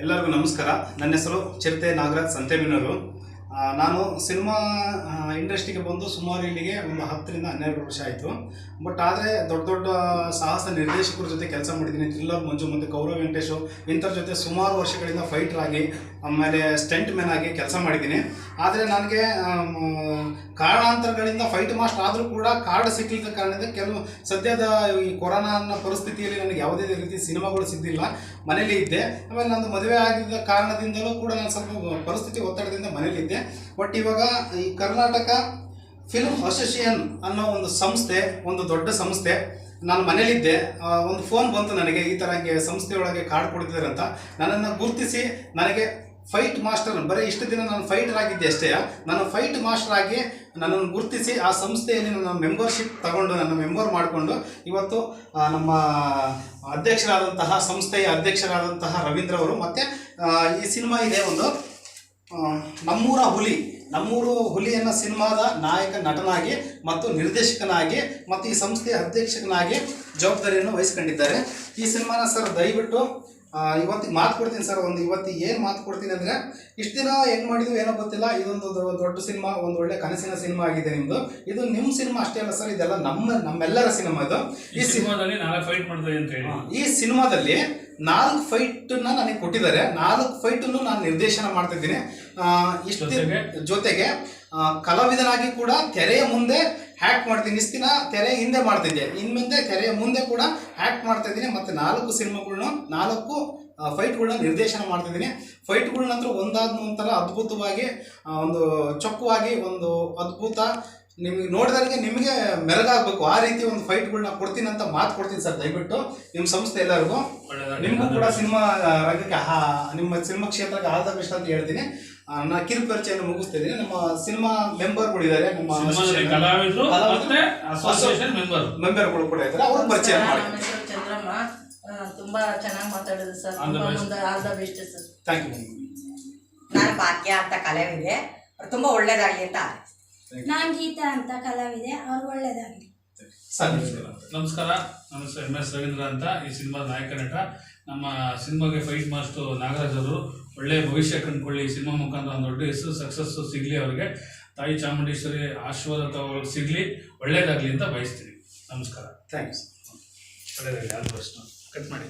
ಎಲ್ಲರಿಗೂ ನಮಸ್ಕಾರ. ನನ್ನ ಹೆಸರು ಚಿರತೆ ನಾಗರಾಜ್ ಸಂತೆಬೆನ್ನೂರು. ನಾನು ಸಿನಿಮಾ ಇಂಡಸ್ಟ್ರಿಗೆ ಬಂದು ಸುಮಾರು ಇಲ್ಲಿಗೆ ಒಂದು ಹತ್ತರಿಂದ ಹನ್ನೆರಡು ವರ್ಷ ಆಯಿತು. ಬಟ್ ಆದರೆ ದೊಡ್ಡ ದೊಡ್ಡ ಸಾಹಸ ನಿರ್ದೇಶಕರ ಜೊತೆ ಕೆಲಸ ಮಾಡಿದ್ದೀನಿ. ಥ್ರಿಲ್ಲರ್ ಮಂಜು ಮತ್ತು ಗೌರವ್ ವೆಂಕಟೇಶು ಇಂಥವ್ರ ಜೊತೆ ಸುಮಾರು ವರ್ಷಗಳಿಂದ ಫೈಟರ್ ಆಗಿ, ಆಮೇಲೆ ಸ್ಟೆಂಟ್ ಮ್ಯಾನ್ ಆಗಿ ಕೆಲಸ ಮಾಡಿದ್ದೀನಿ. ಆದರೆ ನನಗೆ ಕಾರಣಾಂತರಗಳಿಂದ ಫೈಟ್ ಮಾಸ್ಟರ್ ಆದರೂ ಕೂಡ ಕಾರ್ಡ್ ಸಿಕ್ಕಿದ ಕಾರಣದಿಂದ ಕೆಲವು ಸದ್ಯದ ಈ ಕೊರೋನಾ ಅನ್ನೋ ಪರಿಸ್ಥಿತಿಯಲ್ಲಿ ನನಗೆ ಯಾವುದೇ ರೀತಿ ಸಿನಿಮಾಗಳು ಸಿದ್ದಿಲ್ಲ ಮನೇಲಿ ಇದ್ದೆ. ಆಮೇಲೆ ನಂದು ಮದುವೆ ಆಗಿದ್ದ ಕಾರಣದಿಂದಲೂ ಕೂಡ ನಾನು ಸ್ವಲ್ಪ ಪರಿಸ್ಥಿತಿ ಒತ್ತಡದಿಂದ ಮನೇಲಿದ್ದೆ ಬಟ್ ಇವಾಗ ಈ ಕರ್ನಾಟಕ ಫಿಲ್ಮ್ ಅಸೋಸಿಯೇಷನ್ ಅನ್ನೋ ಒಂದು ಸಂಸ್ಥೆ, ಒಂದು ದೊಡ್ಡ ಸಂಸ್ಥೆ, ನಾನು ಮನೇಲಿದ್ದೆ ಒಂದು ಫೋನ್ ಬಂತು ನನಗೆ, ಈ ಥರ ಹಂಗೆ ಸಂಸ್ಥೆಯೊಳಗೆ ಕಾರ್ಡ್ ಕೊಡ್ತಿದ್ದಾರೆ ಅಂತ. ನನ್ನನ್ನು ಗುರುತಿಸಿ ನನಗೆ ಫೈಟ್ ಮಾಸ್ಟರ್ ಬರೀ ಇಷ್ಟು ದಿನ ನಾನು ಫೈಟರ್ ಆಗಿದ್ದೆ ಅಷ್ಟೇ ನಾನು ಫೈಟ್ ಮಾಸ್ಟರ್ ಆಗಿ ನನ್ನನ್ನು ಗುರುತಿಸಿ ಆ ಸಂಸ್ಥೆಯಲ್ಲಿ ನನ್ನ ಮೆಂಬರ್ಶಿಪ್ ತಗೊಂಡು ನನ್ನ ಮೆಂಬರ್ ಮಾಡಿಕೊಂಡು ಇವತ್ತು ನಮ್ಮ ಅಧ್ಯಕ್ಷರಾದಂತಹ ಸಂಸ್ಥೆಯ ಅಧ್ಯಕ್ಷರಾದಂತಹ ರವೀಂದ್ರ ಅವರು ಮತ್ತು ಈ ಸಿನಿಮಾ ಇದೆ ಒಂದು ನಮ್ಮೂರ ಹುಲಿ, ನಮ್ಮೂರು ಹುಲಿಯನ್ನ ಸಿನಿಮಾದ ನಾಯಕ ನಟನಾಗಿ ಮತ್ತು ನಿರ್ದೇಶಕನಾಗಿ ಮತ್ತು ಈ ಸಂಸ್ಥೆಯ ಅಧ್ಯಕ್ಷಕನಾಗಿ ಜವಾಬ್ದಾರಿಯನ್ನು ವಹಿಸ್ಕೊಂಡಿದ್ದಾರೆ. ಈ ಸಿನಿಮಾನ ಸರ್ ದಯವಿಟ್ಟು ಇವತ್ತಿಗೆ ಮಾತು ಕೊಡ್ತೀನಿ ಸರ್ ಒಂದು ಇವತ್ತು ಏನು ಮಾತು ಕೊಡ್ತೀನಿ ಅಂದರೆ ಇಷ್ಟು ದಿನ ಏನು ಮಾಡಿದ್ವಿ ಏನೋ ಗೊತ್ತಿಲ್ಲ ಇದೊಂದು ದೊಡ್ಡ ಸಿನಿಮಾ ಒಂದು ಒಳ್ಳೆ ಕನಸಿನ ಸಿನಿಮಾ ಆಗಿದೆ ನಿಮ್ಮದು ಇದು ನಿಮ್ಮ ಸಿನಿಮಾ ಅಷ್ಟೇ ಅಲ್ಲ ಸರ್ ಇದೆಲ್ಲ ನಮ್ಮ ನಮ್ಮೆಲ್ಲರ ಸಿನಿಮಾ ಇದು. ಈ ಸಿನಿಮಾದಲ್ಲಿ ನಾಳೆ ಫೈಟ್ ಮಾಡ್ತಾ ಅಂತ ಹೇಳಿ. ಈ ಸಿನಿಮಾದಲ್ಲಿ ನಾಲ್ಕು ಫೈಟನ್ನ ನನಗೆ ಕೊಟ್ಟಿದ್ದಾರೆ. ನಾಲ್ಕು ಫೈಟನ್ನು ನಾನು ನಿರ್ದೇಶನ ಮಾಡ್ತಿದ್ದೀನಿ. ಇಷ್ಟು ಜೊತೆಗೆ? ಕಲಾವಿದನಾಗಿ ಕೂಡ ತೆರೆಯ ಮುಂದೆ ಹ್ಯಾಕ್ ಮಾಡ್ತೀನಿ. ಇಷ್ಟು ದಿನ ತೆರೆ ಹಿಂದೆ ಮಾಡ್ತಿದ್ದೆ. ಇನ್ನು ಮುಂದೆ ತೆರೆಯ ಮುಂದೆ ಕೂಡ ಹ್ಯಾಕ್ ಮಾಡ್ತಾ ಇದ್ದೀನಿ. ಮತ್ತು ನಾಲ್ಕು ಸಿನಿಮಾಗಳನ್ನ ನಾಲ್ಕು ಫೈಟ್ಗಳನ್ನ ನಿರ್ದೇಶನ ಮಾಡ್ತಿದ್ದೀನಿ ಫೈಟ್ಗಳನ್ನ ನಂತರ ಒಂದಾದ ನಂತರ ಅದ್ಭುತವಾಗಿ ಒಂದು ಚೊಕ್ಕವಾಗಿ ಒಂದು ಅದ್ಭುತ. ನಿಮಗೆ ನೋಡಿದವರಿಗೆ ನಿಮಗೆ ಮೆರಗಾಗಬೇಕು. ಆ ರೀತಿ ಒಂದು ಫೈಟ್ಗಳನ್ನ ಕೊಡ್ತೀನಿ ಅಂತ ಮಾತು ಕೊಡ್ತೀನಿ ಸರ್. ದಯವಿಟ್ಟು ನಿಮ್ಮ ಸಂಸ್ಥೆ ಎಲ್ಲರಿಗೂ. ನಿಮಗೂ ಕೂಡ ಸಿನಿಮಾ ರಂಗಕ್ಕೆ ಹಾ- ನಿಮ್ಮ ಸಿನಿಮಾ ಕ್ಷೇತ್ರಕ್ಕೆ ಆಲ್ ದ ಬೆಸ್ಟ್ ಅಂತ ಹೇಳ್ತೀನಿ. ನಾ ಕಿರು ಪರಿಚಯನ ಮುಗಿಸ್ತಿದ್ದೀನಿ ನಮ್ಮ ಸಿನಿಮಾ ಮೆಂಬರ್ಗಳಿದ್ದಾರೆ ನಮ್ಮ ಸಿನಿಮಾದಲ್ಲಿ ಕಲಾವಿದರು ಮತ್ತೆ ಅಸೋಸಿಯೇಷನ್ ಮೆಂಬರ್. ಮೆಂಬರ್ಗಳು ಕೂಡ ಇದ್ದಾರೆ. ಅವ್ರ ಪರಿಚಯ ಮಾಡಿ. ಚಂದ್ರಮ್ಮ. ತುಂಬಾ ಚೆನ್ನಾಗಿ ಮಾತಾಡಿದ್ರು sir. All the best sir. Thank you ನಾನು ಭಾಗ್ಯ ಅಂತ ಕಲಾವಿದೆ. ಅವ್ರು ತುಂಬಾ ಒಳ್ಳೇದಾಗ್ಲಿ ಅಂತ ನಾನ್ ಗೀತಾ ಅಂತ ಕಲಾವಿದೆ. ಅವ್ರು ಒಳ್ಳೇದಾಗ್ಲಿ. ಸರ್ ನಮಸ್ಕಾರ ನನ್ನ ಹೆಸರು ಎಂ ಎಸ್ ರವೀಂದ್ರ ಅಂತ ಈ ಸಿನಿಮಾದ ನಾಯಕ ನಟ. ನಮ್ಮ ಸಿನಿಮಾಗೆ ಫೈಟ್ ಮಾಸ್ಟರ್ ನಾಗರಾಜ್ ಅವರು. ಒಳ್ಳೆ ಭವಿಷ್ಯ ಕಂಡುಕೊಳ್ಳಿ. ಸಿನಿಮಾ ಮುಖಾಂತರ ಒಂದು ದೊಡ್ಡ ಹೆಸರು ಸಕ್ಸಸ್ ಸಿಗಲಿ ಅವರಿಗೆ. ತಾಯಿ ಚಾಮುಂಡೇಶ್ವರಿ ಆಶೀರ್ವಾದ ಅವ್ರಿಗೆ ಸಿಗಲಿ. ಒಳ್ಳೇದಾಗಲಿ ಅಂತ ಬಯಸ್ತೀನಿ. ನಮಸ್ಕಾರ. ಥ್ಯಾಂಕ್ಸ್ ಒಳ್ಳೇದಾಗಲಿ ಆಲ್ ಬೆಸ್ಟ್ ಕಟ್ ಮಾಡಿ.